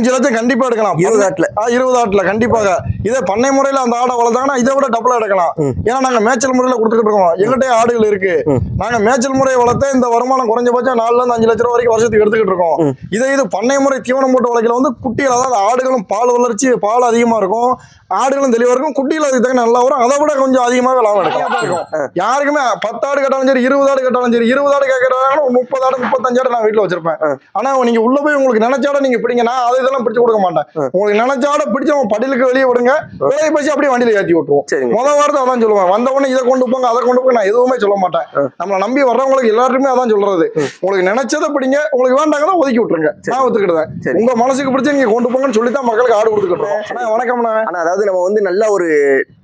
அஞ்சு லட்சம் கண்டிப்பா எடுக்கலாம். இருபது ஆட்டுல. இருபது ஆட்டுல. கண்டிப்பாக. இதே பண்ணை முறையில அந்த ஆடை வளர்த்தாங்கன்னா இதை விட டபுளா எடுக்கலாம். ஏன்னா நாங்க மேய்ச்சல் முறையில கொடுத்துக்கிட்டு இருக்கோம். எங்கிட்டே ஆடுகள் இருக்கு. நாங்க மேய்ச்சல் முறையை வளர்த்த இந்த வருமானம் குறைஞ்சபட்சம் நாலுல இருந்து அஞ்சு லட்ச ரூபா வரைக்கும் வருஷத்துக்கு எடுத்துக்கிட்டு இருக்கோம். இதே இது பண்ணை முறை தீவனம் போட்டு வளர்க்கல வந்து குட்டிகள் அதாவது ஆடுகளும் பால் வளர்ச்சி பால் அதிகமா இருக்கும். ஆடுகளும் தெளிவா இருக்கும். குட்டிகள் அதுக்கு தக்க நல்லா வரும். அதை விட கொஞ்சம் அதிகமாக லாபம் எடுக்கலாம். இருக்கும். யாருக்குமே பத்து ஆடு கட்டாலும் சரி இருபது ஆடு கட்டாலும் சரி இருபது ஆடு கேட்கறாங்க முப்பது ஆடு முப்பத்தஞ்சு ஆடு நான் வீட்டுல வச்சிருப்பேன். ஆனா நீங்க உள்ள போய் உங்களுக்கு நினைச்சாட நீங்க பிடிங்க. நான் அது இதெல்லாம் பிடிச்சு கொடுக்க மாட்டேன். உங்களுக்கு நினைச்சாட பிடிச்சு அவன் படிலுக்கு வெளியே விடுங்க. விலையை பசி அப்படியே வண்டியில ஏத்தி விட்டுருவோம். முத வாரத்தை அதான் சொல்லுவேன் வந்த உடனே இதை கொண்டு போங்க அதை கொண்டு போங்க நான் எதுவுமே சொல்ல மாட்டேன். நம்மளை நம்பி வர்றவங்களுக்கு எல்லாருமே அதான் சொல்றது. உங்களுக்கு நினைச்சதை பிடிங்க உங்களுக்கு வேண்டாங்கன்னா ஒதுக்கி விட்டுருங்க. நான் ஒத்துக்கிட்டேன் உங்க மனசுக்கு பிடிச்ச நீங்க கொண்டு போங்கன்னு சொல்லி தான் மக்களுக்கு ஆடு கொடுத்துக்கிட்டோம் அண்ணா வணக்கம்ண்ணா. ஆனா அதாவது நம்ம வந்து நல்ல ஒரு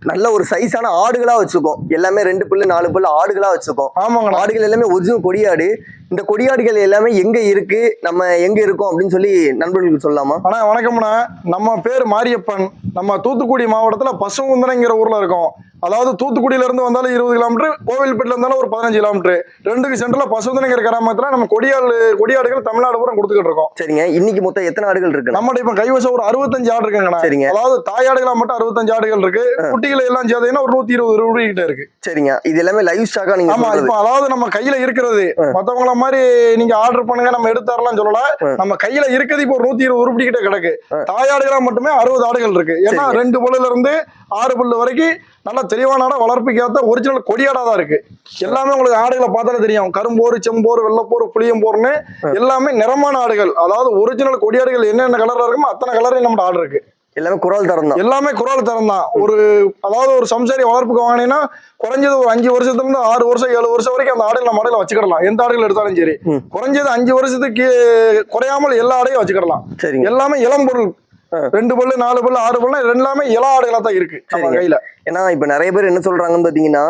நல்ல ஒரு சைஸான ஆடுகளா வச்சிருக்கோம் எல்லாமே ரெண்டு பல்லு நாலு பல்லு ஆடுகளா வச்சிருக்கோம் ஆமாங்கண்ணா. ஆடுகள் எல்லாமே ஒரிஜினல் கொடியாடு. இந்த கொடியாடுகள் எல்லாமே எங்க இருக்கு நம்ம எங்க இருக்கோம் அப்படின்னு சொல்லி நண்பர்களுக்கு சொல்லலாமா? அண்ணா வணக்கம்ண்ணா. நம்ம பேர் மாரியப்பன். நம்ம தூத்துக்குடி மாவட்டத்துல பசுங்குந்தனைங்கிற ஊர்ல இருக்கோம். அதாவது தூத்துக்குடியில இருந்து வந்தாலும் இருபது கிலோமீட்டர் கோவில்பேட்டில இருந்தாலும் ஒரு பதினஞ்சு கிலோமீட்டர் ரெண்டுக்கு சென்டர்ல பசுந்தனைங்கிற கிராமத்துல நம்ம கொடியாடு கொடியாடுகள் தமிழ்நாடு பூரா கொடுத்துக்கிட்டு இருக்கோம். சரிங்க. இன்னைக்கு மொத்தம் எத்தனை ஆடுகள் இருக்கு? நம்மகிட்ட இப்ப கைவசம் ஒரு அறுபத்தஞ்சு ஆடு இருக்குங்கண்ணா சரிங்க. அதாவது தாயாடுகளா மட்டும் அறுபத்தஞ்சு ஆடுகள் இருக்கு. குட்டிகளை எல்லாம் சேர்த்தீங்கன்னா ஒரு நூத்தி இருபது ரூபாய் கிட்ட இருக்கு. சரிங்க. இது எல்லாமே லைவ் ஸ்டாக்கா நீங்க ஆமா சொல்றது. இப்ப அதாவது நம்ம கையில இருக்கிறது. ஆ. மத்தவங்கள மாதிரி நீங்க ஆர்டர் பண்ணுங்க நம்ம எடுத்து தரலாம் சொல்லல. நம்ம கையில இருக்கிறது இப்போ ஒரு நூத்தி இருபது உருப்படி கிட்ட கிடக்கு. தாயாடுகளா மட்டுமே அறுபது ஆடுகள் இருக்கு. ஏன்னா. ரெண்டு பல்லுல இருந்து ஆறு பல்லு வரைக்கும் நல்ல தெளிவான ஆடா வளர்ப்புக்கு ஒரிஜினல் கொடியாடா தான் இருக்கு. எல்லாமே உங்களுக்கு ஆடுகளை பார்த்தாலே தெரியும். கரும்போர் செம்போர் வெள்ளப்போர் புளியம்போர்னு. எல்லாமே நிறமான ஆடுகள். அதாவது ஒரிஜினல் கொடியாடுகள் என்னென்ன கலர்ல இருக்குமோ அத்தனை கலரையும் நம்ம ஆடு இருக்கு. எல்லாமே குரல் தரம் தான். எல்லாமே குரல் தரம் தான். ஒரு அதாவது ஒரு சம்சாரி வளர்ப்புக்கு வாங்கினீங்கன்னா குறைஞ்சது ஒரு அஞ்சு வருஷத்துல இருந்து ஆறு வருஷம் ஏழு வருஷம் வரைக்கும் அந்த ஆடுகளை மாடுகளை வச்சுக்கிடலாம். எந்த ஆடுகள் எடுத்தாலும் சரி. குறைஞ்சது அஞ்சு வருஷத்துக்கு குறையாமல் எல்லா ஆடையும் வச்சுக்கிடலாம். எல்லாமே இளம் பொருள். ஆ. ரெண்டு பல்லு நாலு பல்லு ஆறு பல்லு எல்லாமே இள ஆடுகளா தான் இருக்கு நம்ம. கையில. ஏன்னா இப்ப நிறைய பேர் என்ன சொல்றாங்கன்னு பாத்தீங்கன்னா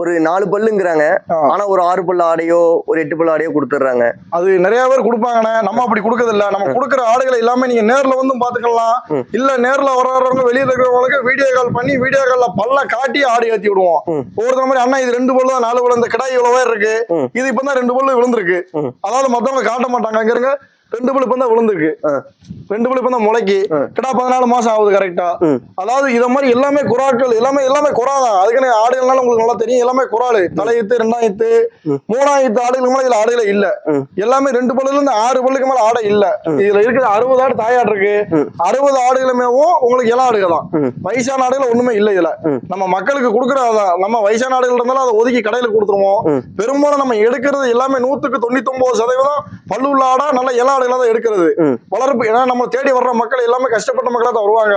ஒரு நாலு பல்லுங்கிறாங்க. ஆனா ஒரு ஆறு பல்லு ஆடையோ ஒரு எட்டு பல்லு ஆடையோ கொடுத்துட்றாங்க. அது நிறைய பேர் கொடுப்பாங்கண்ணே. நம்ம அப்படி கொடுக்கறது இல்ல நம்ம கொடுக்குற ஆடுகளை எல்லாமே நீங்க நேர்ல வந்து பாத்துக்கலாம். இல்ல நேர்ல வர்றவங்க வெளியில இருக்கிறவங்களுக்கு வீடியோ கால் பண்ணி வீடியோ கால்ல பல்ல காட்டி ஆடு ஏத்தி விடுவோம். ஒவ்வொருத்தர மாதிரி அண்ணா இது ரெண்டு பல்லு தான் நாலு பல்லு இந்த கிடாய் இவ்வளவு இருக்கு. இது இப்பதான் ரெண்டு பல்லு விழுந்திருக்கு. அதாவது மத்தவங்க காட்ட மாட்டாங்க இருங்க ரெண்டு பல்லு இப்பதான் விழுந்திருக்கு. ரெண்டு பல்லு இப்பதான் முளைக்கு ஆ. கிடா பதினாலு மாசம் ஆகுது கரெக்டா. அதாவது இத மாதிரி எல்லாமே குறாக்கள் எல்லாமே எல்லாமே குறா தான் அதுக்குன்னு ஆடுகள்னால உங்களுக்கு நல்லா தெரியும் எல்லாமே குறாலு தலையத்து ரெண்டாயிரத்து. மூணாயிரத்து ஆடுகளுக்கு மேல இதுல ஆடுகளே இல்ல. எல்லாமே ரெண்டு பல்லுல இருந்து ஆறு பல்லுக்கு மேல ஆடை இல்ல இதுல இருக்கிற அறுபது ஆடு தாயாடு இருக்கு. அறுபது ஆடுகளுமேவும் உங்களுக்கு இளம் ஆடுகள் தான். வயசான ஆடுகள் ஒண்ணுமே இல்ல இதுல. நம்ம மக்களுக்கு கொடுக்குற நம்ம வயசான ஆடுகள் இருந்தாலும் அதை ஒதுக்கி கடையில கொடுத்துருவோம். பெரும்பாலும் நம்ம எடுக்கிறது எல்லாமே நூத்துக்கு தொண்ணூத்தி ஒன்பது சதவீதம் பல்லு உள்ள ஆடா நல்ல இளம் ஆடுகளா தான் எடுக்கிறது. வளர்ப்பு ஏன்னா நம்ம தேடி வர்ற மக்கள் எல்லாமே கஷ்டப்பட்ட மக்களா தான் வருவாங்க.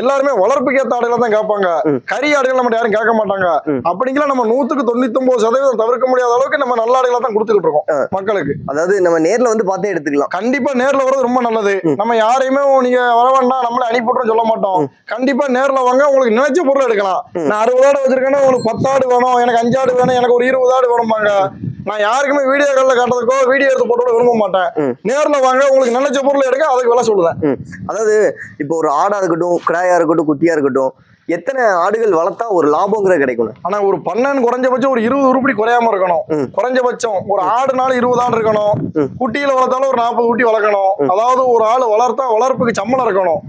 எல்லாருமே வளர்ப்புக்கு ஏத்த ஆடுகளை தான் கேட்பாங்க. கறி ஆடுகள் நம்ம யாரும் கேட்க மாட்டாங்க. அப்படிங்கிற நம்ம நூத்துக்கு தொண்ணூத்தி ஒன்பது சதவீதம் தவிர்க்க முடியாத அளவுக்கு நம்ம நல்ல ஆடுகளை தான் கொடுத்துக்கிட்டு இருக்கோம். மக்களுக்கு அதாவது நம்ம நேர்ல வந்து பார்த்தே எடுத்துக்கலாம் கண்டிப்பா நேர்ல வர்றது ரொம்ப நல்லது. நம்ம யாரையுமே நீங்க வர வேண்டாம் நம்மள அனுப்பிவிட்றோம் சொல்ல மாட்டோம் கண்டிப்பா நேர்ல வாங்க உங்களுக்கு நினைச்ச பொருள் எடுக்கலாம். நான் அறுபது ஆடு வச்சிருக்கேன்னா உங்களுக்கு பத்து ஆடு வேணும் எனக்கு அஞ்சு ஆடு வேணும் எனக்கு ஒரு இருபது ஆடு வேணும்பாங்க நான் யாருக்குமே வீடியோ கால்ல காட்டுறதுக்கோ வீடியோ எடுத்து போட்டு விரும்ப மாட்டேன். நேர்ல வாங்க உங்களுக்கு நினைச்ச பொருள் எடுக்க அதுக்கு விலை சொல்லுவேன். அதாவது இப்போ ஒரு ஆடா இருக்கட்டும் கிடாயா இருக்கட்டும் குட்டியா இருக்கட்டும் எத்தனை ஆடுகள் வளர்த்தா ஒரு லாபங்கிறது கிடைக்கும் ஆனா ஒரு பண்ணன் குறைஞ்சபட்சம் ஒரு இருபது உருப்படி குறையாம இருக்கணும். குறைஞ்சபட்சம் ஒரு ஆடுனால இருபது ஆடு இருக்கணும். குட்டியில வளர்த்தாலும் ஒரு நாற்பது குட்டி வளர்க்கணும். அதாவது ஒரு ஆள் வளர்த்தா வளர்ப்புக்கு சம்பளம் இருக்கணும்.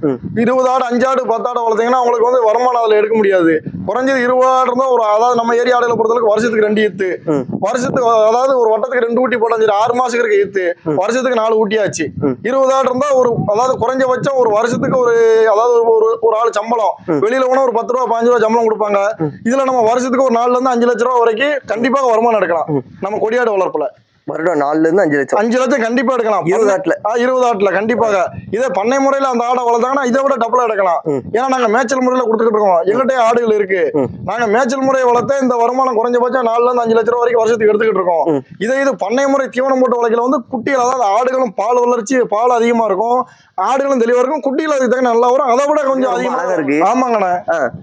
இருபது ஆடு அஞ்சு ஆடு பத்து ஆடு வளர்த்தீங்கன்னா உங்களுக்கு வந்து வருமானம் அதுல எடுக்க முடியாது குறைஞ்சது இருபது இருந்தா ஒரு அதாவது நம்ம ஏரியா ஆடுகளை பொறுத்தளவுக்கு வருஷத்துக்கு ரெண்டு ஈத்து. வருஷத்துக்கு அதாவது ஒரு வட்டத்துக்கு ரெண்டு ஊட்டி போட்டாலும் சரி ஆறு மாசத்துக்கு இருக்க ஈத்து. வருஷத்துக்கு நாலு ஊட்டியாச்சு ம். இருபது ஆடு இருந்தா ஒரு அதாவது குறைஞ்சபட்சம் ஒரு வருஷத்துக்கு ஒரு அதாவது ஒரு ஒரு ஆள் சம்பளம். வெளியில போனா ஒரு பத்து ரூபா பாஞ்சு ரூபா சம்பளம் கொடுப்பாங்க. இதுல நம்ம வருஷத்துக்கு ஒரு நாலுல இருந்து அஞ்சு லட்ச ரூபா வரைக்கும் கண்டிப்பாக வருமானம் எடுக்கலாம். நம்ம கொடியாடு வளர்ப்புல வருடம் நாலுல இருந்து அஞ்சு லட்சம். அஞ்சு லட்சம் கண்டிப்பா எடுக்கலாம். இருபது ஆட்டுல. இருபது ஆட்டுல கண்டிப்பாக. இதே பண்ணை முறையில அந்த ஆடை வளர்த்தாங்கன்னா இதை விட டபுளா எடுக்கலாம். ஏன்னா நாங்க மேய்ச்சல் முறையில கொடுத்துக்கிட்டு இருக்கோம். எங்கிட்டே ஆடுகள் இருக்கு. நாங்க மேய்ச்சல் முறையை வளர்த்த இந்த வருமானம் குறைஞ்சபட்சம் நாலுல இருந்து அஞ்சு லட்ச ரூபா வரைக்கும் வருஷத்துக்கு எடுத்துக்கிட்டு இருக்கோம். இதே இது பண்ணை முறை தீவனம் போட்டு வளர்க்கல வந்து குட்டிகள் அதாவது ஆடுகளும் பால் வளர்ச்சி பால் அதிகமா இருக்கும். ஆடுகளும் தெளிவா இருக்கும். குட்டிகள் அதுக்கு தக்க நல்லா வரும். அதை விட கொஞ்சம் ரொம்ப அதிகமா அழகா இருக்கு. ஆமாங்கண்ணே.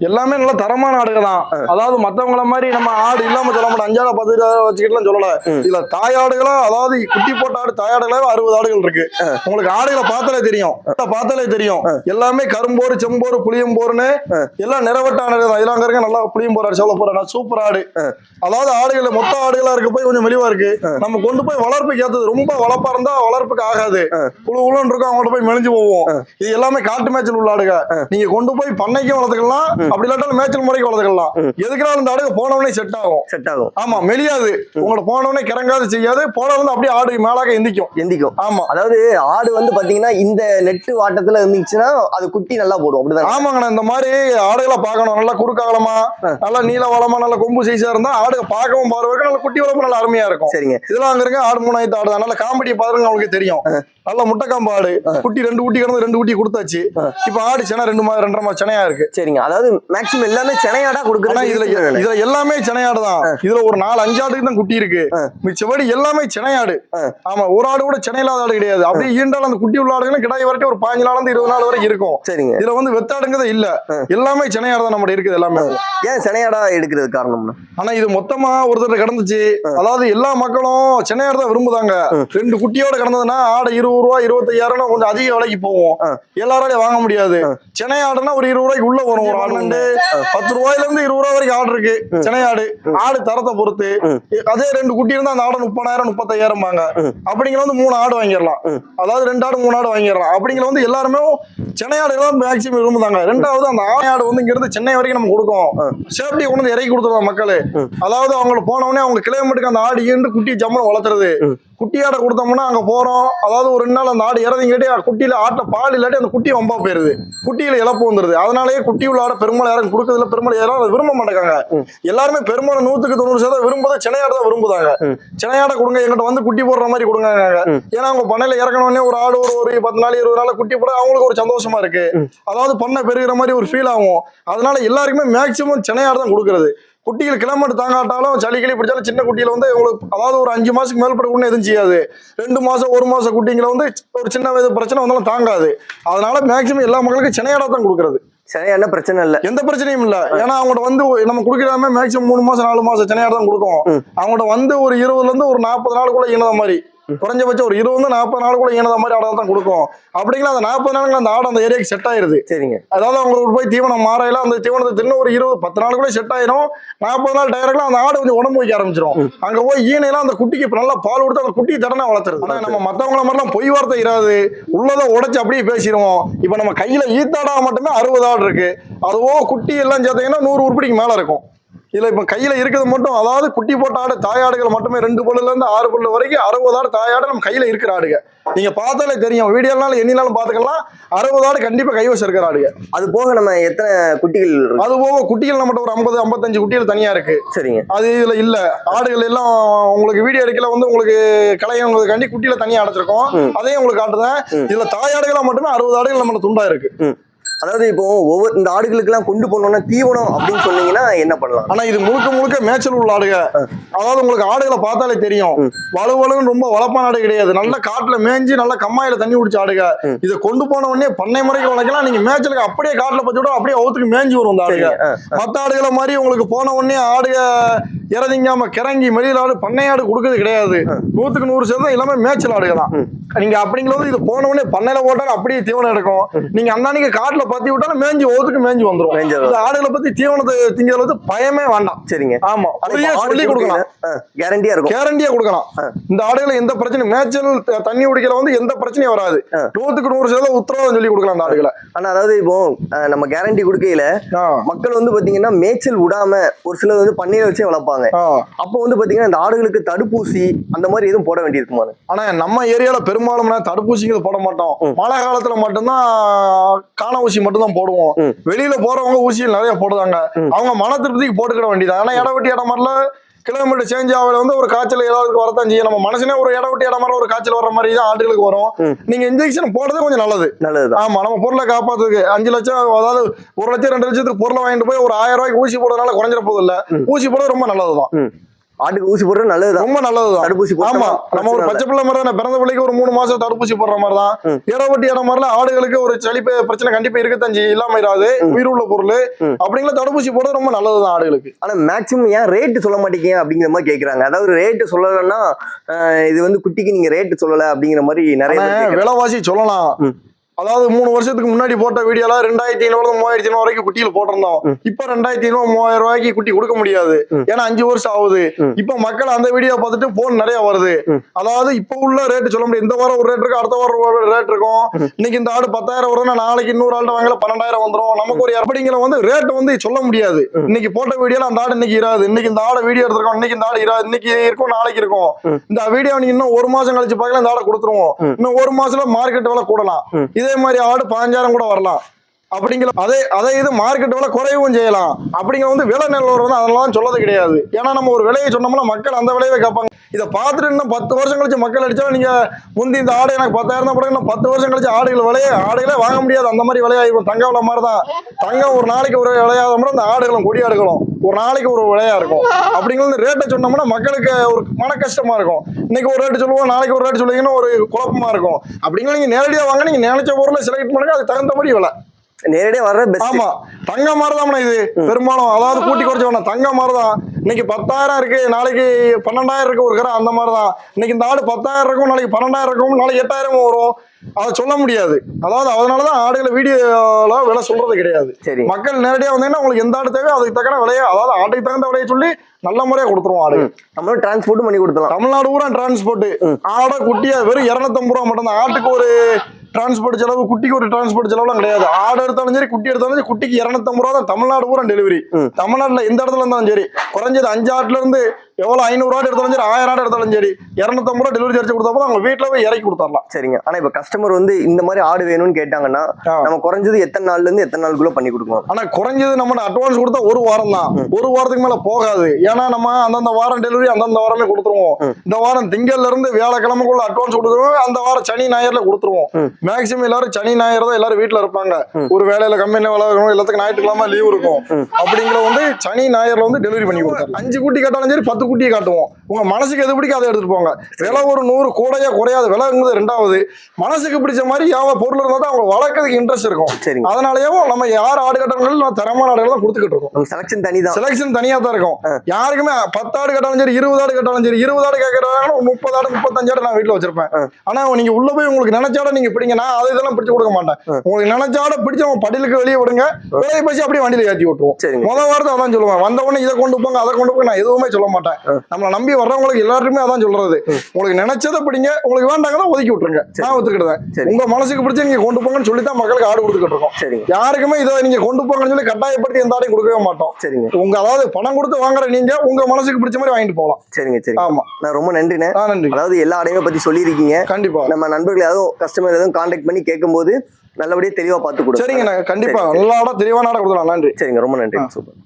எல்லாமே நல்ல தரமான ஆடுகள் தான். அதாவது மத்தவங்கள மாதிரி நம்ம ஆடு இல்லாம சொல்ல மாட்டோம். அஞ்சாறு பத்து வச்சுக்கிட்டுலாம் சொல்லல. இதுல தாயாடு ஆடுகளா அதாவது குட்டி போட்ட ஆடு தாயாடுகளே அறுபது ஆடுகள் இருக்கு. உங்களுக்கு ஆடுகளை பார்த்தாலே தெரியும். பார்த்தாலே தெரியும். எல்லாமே கரும்போரு செம்போரு புளியம்போருன்னு எல்லாம் நிறவட்ட ஆடுகள் தான். இதெல்லாம் இருக்க நல்லா புளியம்போர் ஆடு சொல்ல போறேன் சூப்பர் ஆடு. அதாவது ஆடுகள் மொத்த ஆடுகளா இருக்க போய் கொஞ்சம் மெலிவா இருக்கு. நம்ம கொண்டு போய் வளர்ப்புக்கு ஏத்தது ரொம்ப வளர்ப்பா இருந்தா வளர்ப்புக்கு ஆகாது. குழு குழுன்னு இருக்கும் அவங்கள்ட்ட போய் மெலிஞ்சு போவோம். இது எல்லாமே காட்டு மேய்ச்சல் உள்ள ஆடுக. நீங்க கொண்டு போய் பண்ணைக்கும் வளர்த்துக்கலாம் அப்படி இல்லாட்டாலும் மேய்ச்சல் முறைக்கு வளர்த்துக்கலாம். எதுக்குனாலும் இந்த ஆடுக போனவனே செட் ஆகும். செட் ஆகும். ஆமா மெலியாது. உங்களை போனவனே கிறங்காது செய்யாது. போனவங்க அப்படியே ஆடு மேலாக எந்திக்கும். எந்திக்கும். ஆமா. அதாவது ஆடு வந்து பாத்தீங்கன்னா இந்த நெட்டு வாட்டத்துல இருந்துச்சுன்னா அது குட்டி நல்லா போடும். அப்படிதான்? ஆமாங்கண்ணா இந்த மாதிரி ஆடுகளை பார்க்கணும். நல்லா குறுக்காலமா நல்லா நீல வளமா நல்ல கொம்பு சைஸா இருந்தா ஆடுக பார்க்கவும் பார்வைக்கு நல்ல குட்டி வளர்ப்பு நல்லா அருமையா இருக்கும். சரிங்க. இதெல்லாம் அங்க இருக்க ஆடு மூணாயிரத்து ஆடு நல்ல காமெடி பாருங்க அவங்களுக்கு தெரியும். நல்ல முட்டைக்காம்பு ஆடு. குட்டி ரெண்டு குட்டி கிடந்து ரெண்டு குட்டி கொடுத்தாச்சு. இப்ப ஆடு சென ரெண்டு மாதம் ரெண்டரை மாதம் செனையா இருக்கு. சரிங்க. அதாவது மேக்ஸிமம் எல்லாமே சென்னையாடா ஆனா கொடுக்குறது இதுல இதுல எல்லாமே செனையாடு தான். இதுல ஒரு நாலு அஞ்சு ஆடுக்கு தான் குட்டி இருக்கு. மிச்சபடி எல்லாமே செனையாடு ஆமா ஒரு ஆடு கூட சென்னை இல்லாத ஆடு கிடையாது. அப்படியே ஈண்டால் அந்த குட்டி உள்ள ஆடுகளும் கிடாய் வரைக்கும் ஒரு பாஞ்சு நாள் இருந்து இருபது நாள் வரைக்கும் இருக்கும். சரிங்க. இதுல வந்து வெத்தாடுங்கிறதே இல்ல. எல்லாமே சென்னையாடு தான் நம்மகிட்ட இருக்குது எல்லாமே. ஏன் சென்னையாடா எடுக்கிறது காரணம்னா? ஆனா இது மொத்தமா ஒருத்தர் கிடந்துச்சு. அதாவது எல்லா மக்களும் சென்னையாடு தான் விரும்புதாங்க. ரெண்டு குட்டியோட கிடந்ததுன்னா ஆடு இருபது ரூபா இருபத்தையாயிரம் கொஞ்சம் அதிக விலைக்கு போகும். எல்லாராலையும் வாங்க முடியாது. சென்னை ஆடுனா ஒரு இருபது ரூபாய்க்கு உள்ள வரும் ஒரு ஆடு பத்து ரூபாயில இருந்து இருபது ரூபா வரைக்கும் ஆடு இருக்கு. சென்னை ஆடு. ஆடு தரத்தை பொறுத்து. அதே ரெண்டு குட்டி இருந்தா அந்த ஆடு முப்பதாயிரம் முப்பத்தாயிரம் வாங்க அப்படிங்கிற வந்து மூணு ஆடு வாங்கிடலாம். அதாவது ரெண்டு ஆடு மூணு ஆடு வாங்கிடலாம். அப்படிங்கிற வந்து எல்லாருமே சென்னை ஆடு தான் மேக்சிமம் விரும்புதாங்க. ரெண்டாவது அந்த ஆணை ஆடு வந்து இங்க இருந்து சென்னை வரைக்கும் நம்ம கொடுக்கும் சேஃப்டி கொண்டு வந்து இறக்கி கொடுத்துருவோம் மக்கள். அதாவது அவங்க போனவொடனே அவங்க கிலோமீட்டருக்கு அந்த ஆடு ஈண்டு குட்டி ஜம்மனை வளர்த்துறது. குட்டி ஆடை கொடுத்தோம்னா அங்க போறோம். அதாவது ஒரு ரெண்டு நாள் அந்த ஆடு இறதிங்காட்டி குட்டியில ஆட்டை பால் இல்லாட்டி அந்த குட்டி வம்பா போயிருது. குட்டியில இழப்பு வந்துருது. அதனாலேயே குட்டி உள்ள ஆடை பெரும்பாலும் யாரும் கொடுக்கறதுல பெரும்பாலும் யாரும் அதை விரும்ப மாட்டேங்காங்க. எல்லாருமே பெரும்பாலும் நூத்துக்கு தொண்ணூறு சதவீதம் விரும்புறது சென்னையாடு தான் விரும்புதாங்க. சென்னையாடை கொடுங்க எங்கிட்ட வந்து குட்டி போடுற மாதிரி கொடுங்க ஏன்னா அவங்க பண்ணையில இறக்கணும்னே ஒரு ஆடு ஒரு ஒரு பத்து நாள் இருபது நாள் குட்டி போட அவங்களுக்கு ஒரு சந்தோஷமா இருக்கு. அதாவது பண்ணை பெருகிற மாதிரி ஒரு ஃபீல் ஆகும். அதனால எல்லாருக்குமே மேக்சிமம் சென்னையாடு தான் கொடுக்கறது. குட்டிகள் கிலோமீட்டர் தாங்காட்டாலும் சளி கிளி பிடிச்சாலும் சின்ன குட்டியில வந்து உங்களுக்கு அதாவது ஒரு அஞ்சு மாசத்துக்கு மேல்பட கூட எதுவும் செய்யாது. ரெண்டு மாசம் ஒரு மாசம் குட்டிங்களை வந்து ஒரு சின்ன வயது பிரச்சனை வந்தாலும் தாங்காது. அதனால மேக்சிமம் எல்லா மக்களுக்கும் சென்னையாடா தான் கொடுக்கறது. சென்னையாடா பிரச்சனை இல்ல. எந்த பிரச்சனையும் இல்ல. ஏன்னா அவங்கள்ட்ட வந்து நம்ம குடுக்கிறாமே மேக்சிமம் மூணு மாசம் நாலு மாசம் சென்னையாடு தான் கொடுக்கும். அவங்கள்ட்ட வந்து ஒரு இருபதுல இருந்து ஒரு நாற்பது நாளுக்குள்ள இனத மாதிரி. குறைஞ்சபட்சம் ஒரு இருபது நாற்பது நாளுக்குள்ள இனத மாதிரி ஆடை தான் கொடுக்கும். அப்படிங்களா அந்த நாற்பது நாளுக்கு அந்த ஆடு அந்த ஏரியாக்கு செட் ஆயிருது. சரிங்க. அதாவது அவங்களுக்கு போய் தீவனம் மாறையில அந்த தீவனத்தை தின்னு ஒரு இருபது பத்து நாளுக்குள்ள செட் ஆயிரும். நாற்பது நாள் டயரெக்ட்லாம் அந்த ஆடு கொஞ்சம் உடம்பு வைக்க ஆரம்பிச்சிடும் அங்க போய் ஈனையெல்லாம் அந்த குட்டிக்கு இப்ப நல்லா பால் கொடுத்து அந்த குட்டியை தடனை வளர்த்துறது. ஆனா நம்ம மத்தவங்கள மாதிரிலாம் பொய் வார்த்தை இராது. உள்ளதை உடைச்சு அப்படியே பேசிடுவோம் இப்ப நம்ம கையில ஈத்தாடா மட்டுமே அறுபது ஆடு இருக்கு. அதுவோ குட்டி எல்லாம் சேர்த்தீங்கன்னா நூறு உருப்படிக்கு மேல இருக்கும். இதுல இப்ப கையில இருக்கிறது மட்டும் அதாவது குட்டி போட்ட ஆடு தாயாடுகள் மட்டுமே ரெண்டு பல்லுல இருந்து ஆறு பல்லு வரைக்கும் அறுபது ஆடு தாயாடு நம்ம கையில இருக்கிற ஆடுங்க நீங்க பார்த்தாலே தெரியும். வீடியோனாலும் எண்ணினாலும் பாத்துக்கலாம் அறுபது ஆடு கண்டிப்பா கைவசம் இருக்கிற ஆடுங்க அது போக நம்ம எத்தனை குட்டிகள்? அது போக குட்டிகள் நம்மகிட்ட ஒரு ஐம்பது ஐம்பத்தஞ்சு குட்டிகள் தனியா இருக்கு. சரிங்க. அது இதுல இல்ல. ஆடுகள் எல்லாம் உங்களுக்கு வீடியோ எடுக்கல வந்து உங்களுக்கு கலையவங்களுக்காண்டி குட்டியில தனியா அடைச்சிருக்கோம். அதையும் உங்களுக்கு காட்டுதேன் இதுல தாயாடுகளா மட்டுமே அறுபது ஆடுகள் நம்ம துண்டா இருக்கு. அதாவது இப்போ ஒவ்வொரு இந்த ஆடுகளுக்கு எல்லாம் கொண்டு போனோம்னா தீவனம் அப்படின்னு சொன்னீங்கன்னா என்ன பண்ணலாம்? ஆனா இது முழுக்க முழுக்க மேய்ச்சல் உள்ள ஆடுக. அதாவது உங்களுக்கு ஆடுகளை பார்த்தாலே தெரியும். வலு வலுன்னு ரொம்ப வளப்பான ஆடு கிடையாது. நல்ல காட்டுல மேய்ஞ்சி நல்ல கம்மாயில தண்ணி குடிச்ச ஆடுக. இதை கொண்டு போன உடனே பண்ணை முறைக்கு வளர்க்கலாம். நீங்க மேய்ச்சலுக்கு அப்படியே காட்டுல பத்தி விட அப்படியே அவுத்துக்கு மேய்ஞ்சி வரும் இந்த ஆடுக. மத்த ஆடுகளை மாதிரி உங்களுக்கு போன உடனே ஆடுக இறதிங்காம கிறங்கி மெளியில் ஆடு பண்ணை ஆடு கொடுக்கறது கிடையாது. நூத்துக்கு நூறு சதவீதம் எல்லாமே மேய்ச்சல் ஆடுக தான் நீங்க அப்படிங்கும்போது இது போன உடனே பண்ணையில போட்டாலும் அப்படியே தீவனம் எடுக்கும். நீங்க அன்னைக்கு காட்டுல பத்தி விட்டாலும் வந்துரும். மேய்ஞ்சி வரும். இந்த ஆடுகளை பத்தி தீவனத்தை திங்கிறது வந்து பயமே வேண்டாம். சரிங்க. ஆமா சொல்லி கொடுக்கலாம். கேரண்டியா இருக்கும். கேரண்டியா கொடுக்கலாம். இந்த ஆடுகளை எந்த பிரச்சனையும் மேய்ச்சல் தண்ணி குடிக்கல வந்து எந்த பிரச்சனையும் வராது. நூத்துக்கு நூறு சதவீதம் உத்தரவாதம் சொல்லி கொடுக்கலாம் இந்த ஆடுகளை. ஆனா அதாவது இப்போ நம்ம கேரண்டி கொடுக்கையில மக்கள் வந்து பாத்தீங்கன்னா மேய்ச்சல் விடாம ஒரு சிலர் வந்து பண்ணையில வச்சே வளர்ப்பாங்க. அப்போ வந்து பாத்தீங்கன்னா இந்த ஆடுகளுக்கு தடுப்பூசி அந்த மாதிரி எதுவும் போட வேண்டியிருக்குமா ஆனா நம்ம ஏரியால பெரும்பாலும் தடுப்பூசிகள் போட மாட்டோம். மழை காலத்துல மட்டும்தான் காண ஊசி மட்டும்தான் போடுவோம். ம். வெளியில போறவங்க ஊசிகள் நிறைய போடுதாங்க அவங்க மன திருப்திக்கு போட்டுக்கிட வேண்டியது ஆனா இடம் விட்டு இடம் மாதிரில கிலோமீட்டர் சேஞ்ச் ஆகல வந்து ஒரு காய்ச்சல் ஏதாவது வரத்தான் செய்யும். நம்ம மனுஷனே ஒரு இடம் விட்டு இடம் மாதிரி ஒரு காய்ச்சல் வர மாதிரி தான் ஆடுகளுக்கு வரும். நீங்க இன்ஜெக்ஷன் போடுறது கொஞ்சம் நல்லது. நல்லதுதான். ஆமா நம்ம பொருளை காப்பாத்துக்கு அஞ்சு லட்சம் அதாவது ஒரு லட்சம் ரெண்டு லட்சத்துக்கு பொருளை வாங்கிட்டு போய் ஒரு ஆயிரம் ரூபாய்க்கு ஊசி போடுறதுனால குறைஞ்சிட போகுது இல்ல. ஊசி போடுறது ரொம்ப நல்லதுதான். ஆட்டுக்கு ஊசி போடுறது நல்லதுதான் ரொம்ப நல்லதுதான் தடுப்பூசி ஆமா நம்ம ஒரு பச்சை பிள்ளை மாதிரி பிறந்த பிள்ளைக்கு ஒரு மூணு மாசம் தடுப்பூசி போடுற மாதிரி தான். இடவட்டி இடம் மாதிரில ஆடுகளுக்கு ஒரு செழிப்பு பிரச்சனை கண்டிப்பா இருக்கத்தான் செய்யும் இல்லாம இராது. உயிர் உள்ள பொருள். அப்படிங்கிற தடுப்பூசி போடுறது ரொம்ப நல்லதுதான் ஆடுகளுக்கு ஆனா மேக்ஸிமம் ஏன் ரேட்டு சொல்ல மாட்டீங்க அப்படிங்கிற மாதிரி கேக்குறாங்க அதாவது ரேட்டு சொல்லலைன்னா இது வந்து குட்டிக்கு நீங்க ரேட்டு சொல்லல அப்படிங்கிற மாதிரி நிறைய. விலைவாசி சொல்லலாம். அதாவது மூணு வருஷத்துக்கு முன்னாடி போட்ட வீடியோல ரெண்டாயிரத்தி ஐநூறு மூவாயிரத்தி ஐநூறு வரைக்கும் குட்டியில் போட்டிருந்தோம். இப்ப ரெண்டாயிரத்தி ஐநூறு மூவாயிரம் ரூபாய்க்கு குட்டி கொடுக்க முடியாது. ஏன்னா அஞ்சு வருஷம் ஆகுது. இப்ப மக்கள் அந்த வீடியோ பார்த்துட்டு போன் நிறைய வருது. அதாவது இப்ப உள்ள ரேட் சொல்ல முடியும் இந்த வாரம் ஒரு ரேட் இருக்கு அடுத்த வாரம் ஒரு ரேட் இருக்கும். இன்னைக்கு இந்த ஆடு பத்தாயிரம் வருதுன்னா நாளைக்கு இன்னொரு ஆள்கிட்ட வாங்கல பன்னெண்டாயிரம் வந்துரும் நமக்கு ஒரு அப்படிங்கிற வந்து ரேட் வந்து சொல்ல முடியாது. இன்னைக்கு போட்ட வீடியோல அந்த ஆடு இன்னைக்கு இராது இன்னைக்கு இந்த ஆடு வீடியோ எடுத்திருக்கோம் இன்னைக்கு இந்த ஆடு இராது இன்னைக்கு இருக்கும் நாளைக்கு இருக்கும். இந்த வீடியோ நீங்க இன்னும் ஒரு மாசம் கழிச்சு பார்க்கல இந்த ஆடை கொடுத்துருவோம். இன்னும் ஒரு மாசத்துல மார்க்கெட் விலை கூடலாம் ம். இதே மாதிரி ஆடு பாஞ்சாயிரம் கூட வரலாம். அப்படிங்கிற அதே அதே இது மார்க்கெட் விலை குறைவும் செய்யலாம். அப்படிங்கிற வந்து விலை நிலவரம் வந்து அதெல்லாம் சொல்லது கிடையாது. ஏன்னா நம்ம ஒரு விலையை சொன்னோம்னா மக்கள் அந்த விலையை கேட்பாங்க. இதை பார்த்துட்டு இன்னும் பத்து வருஷம் கழிச்சு மக்கள் அடிச்சா நீங்க முந்தி இந்த ஆடு எனக்கு பத்தாயிரம் தான் போடுங்க இன்னும் பத்து வருஷம் கழிச்சு ஆடுகள் விலையே ஆடுகளே வாங்க முடியாது. அந்த மாதிரி விலையாயிருக்கும் தங்க விலை மாதிரி தான் தங்கம் ஒரு நாளைக்கு ஒரு விலையாத மாதிரி அந்த ஆடுகளும் கொடி ஆடுகளும். ஒரு நாளைக்கு ஒரு விலையா இருக்கும். அப்படிங்கிறது ரேட்டை சொன்னோம்னா மக்களுக்கு ஒரு மன கஷ்டமா இருக்கும். இன்னைக்கு ஒரு ரேட்டு சொல்லுவோம் நாளைக்கு ஒரு ரேட்டு சொல்லுவீங்கன்னா ஒரு குழப்பமா இருக்கும். அப்படிங்கிற நீங்க நேரடியா வாங்க நீங்க நினைச்ச பொருளை செலக்ட் பண்ணுங்க அதுக்கு தகுந்த மாதிரி விலை. நேரடியா வர்ற பெஸ்ட் ஆமா தங்க மாதிரிதான் இது. பெரும்பாலும் அதாவது கூட்டி குறைச்ச வேணாம் தங்க மாதிரிதான் இன்னைக்கு பத்தாயிரம் இருக்கு நாளைக்கு பன்னெண்டாயிரம் இருக்கு ஒரு கிராம் அந்த மாதிரிதான் இன்னைக்கு இந்த ஆடு பத்தாயிரம் இருக்கும் நாளைக்கு பன்னெண்டாயிரம் இருக்கும் நாளைக்கு எட்டாயிரம் வரும். அதை சொல்ல முடியாது. அதாவது அதனாலதான் ஆடுகளை வீடியோல விலை சொல்றது கிடையாது. சரி. மக்கள் நேரடியா வந்தீங்கன்னா உங்களுக்கு எந்த ஆடு தேவை அதுக்கு தக்கன விலையை அதாவது ஆட்டுக்கு தகுந்த விலையை சொல்லி நல்ல முறையா கொடுத்துருவோம் ஆடு. நம்மளும் டிரான்ஸ்போர்ட் பண்ணி கொடுத்தலாம் தமிழ்நாடு பூரா டிரான்ஸ்போர்ட் ஆடை குட்டியா வெறும் இருநூத்தம்பது ரூபா மட்டும் தான் ஆட்டுக்கு ஒரு டிரான்ஸ்போர்ட் செலவு குட்டிக்கு ஒரு டிரான்ஸ்போர்ட் செலவுலாம் கிடையாது ஆடு எடுத்தாலும் சரி குட்டி எடுத்தாலும் சரி குட்டிக்கு இருநூத்தம்பது ரூபா தான் தமிழ்நாடு பூரா டெலிவரி. தமிழ்நாட்டுல எந்த இடத்துல இருந்தாலும் சரி குறைஞ்சது அஞ்சு ஆட்டுல இருந்து எவ்வளவு ஐநூறு ஆடு எடுத்தாலும் சரி ஆயிரம் ஆடு எடுத்தாலும் சரி இருநூத்தம்பது ரூபா டெலிவரி சார்ஜ் கொடுத்தா அவங்க வீட்டுல போய் இறக்கி கொடுத்துடலாம். சரிங்க. ஆனா இப்ப கஸ்டமர் வந்து இந்த மாதிரி ஆடு வேணும்னு கேட்டாங்கன்னா. நம்ம குறைஞ்சது எத்தனை நாள்ல இருந்து எத்தனை நாளுக்குள்ள பண்ணி கொடுக்கணும்? ஆனா குறைஞ்சது நம்ம அட்வான்ஸ் கொடுத்தா ஒரு வாரம் தான். ஒரு வாரத்துக்கு மேல போகாது. ஏன்னா நம்ம அந்தந்த வாரம் டெலிவரி அந்தந்த வாரமே கொடுத்துருவோம். இந்த வாரம் திங்கள்ல இருந்து வியாழக்கிழமைக்குள்ள அட்வான்ஸ் கொடுத்துருவோம் அந்த வாரம் சனி ஞாயிறுல கொடுத்துருவோம். மேக்சிமம் எல்லாரும் சனி ஞாயிறு தான் எல்லாரும் வீட்டுல இருப்பாங்க. ஒரு வேலையில கம்பெனில வேலை இருக்கணும் எல்லாத்துக்கும் ஞாயிற்றுக்கிழமை லீவ் இருக்கும். அப்படிங்கிற வந்து சனி ஞாயிறுல வந்து டெலிவரி பண்ணி கொடுத்தாரு அஞ்சு குட்டி காட்டாலும் சரி பத்து குட்டியை காட்டுவோம். உங்க மனசுக்கு எது பிடிக்கும் அதை எடுத்துட்டு போங்க. விலை ஒரு நூறு கூடையா குறையாது. விலைங்கிறது ரெண்டாவது. மனசுக்கு பிடிச்ச மாதிரி யாவ பொருள் இருந்தா தான் அவங்க வளர்க்கறதுக்கு இன்ட்ரெஸ்ட் இருக்கும். சரிங்க. அதனாலயும் நம்ம யார் ஆடு கட்டணும் நம்ம தரமான ஆடுகள் தான் கொடுத்துக்கிட்டு இருக்கோம். செலக்ஷன் தனி தான். செலெக்ஷன் தனியா தான் இருக்கும். யாருக்குமே பத்து ஆடு கட்டாலும் சரி இருபது ஆடு கட்டாலும் சரி இருபது ஆடு கேட்கறாங்க முப்பது ஆடு முப்பத்தஞ்சு ஆடு நான் வீட்டுல வச்சிருப்பேன். ஆ. ஆனா நீங்க உள்ள போய் உங்களுக்கு நினைச்ச ஆடை நீங்க பிடிங்க. நான் அதை இதெல்லாம் பிடிச்சு கொடுக்க மாட்டேன். உங்களுக்கு நினைச்ச ஆடை பிடிச்சு அவங்க படிலுக்கு வெளியே விடுங்க. விலையை பேசி அப்படியே வண்டியில ஏற்றி விட்டுருவோம். முத வாரத்தை அதான் சொல்லுவேன். வந்த உடனே இதை கொண்டு போங்க அதை கொண்டு போங்க நான் எதுவுமே சொல்ல மாட்டேன். நம்மளை நம்பி வர்றவங்களுக்கு எல்லாருமே அதான் சொல்றது. உங்களுக்கு நினைச்சதை பிடிங்க உங்களுக்கு வேண்டாங்கன்னா ஒதுக்கி விட்டுருங்க. நான் ஒத்துக்கிட்டேன். சரி. உங்க மனசுக்கு பிடிச்ச நீங்க கொண்டு போங்கன்னு சொல்லி தான் மக்களுக்கு ஆடு கொடுத்துக்கிட்டு இருக்கோம். யாருக்குமே இதை நீங்க கொண்டு போங்கன்னு சொல்லி கட்டாயப்படுத்தி எந்த ஆடையும் கொடுக்கவே மாட்டோம். சரிங்க. உங்க அதாவது பணம் கொடுத்து வாங்குற நீங்க உங்க மனசுக்கு பிடிச்ச மாதிரி வாங்கிட்டு போகலாம். சரிங்க சரிங்க. ஆமா. நான் ரொம்ப நன்றிண்ணே. நான் நன்றி. அதாவது எல்லா ஆடையுமே பத்தி சொல்லியிருக்கீங்க. கண்டிப்பா. நம்ம நண்பர்கள் ஏதாவது கஸ்டமர் எதுவும் காண்டாக்ட் பண்ணி கேட்கும்போது நல்லபடியா தெளிவா பார்த்து கொடுங்க. சரிங்க நான் கண்டிப்பா. சரி, சரி. நல்ல தெளிவான ஆடா கொடுக்கலாம் நன்றி. சரிங்க ரொம்ப நன்றி. சூப்பர்.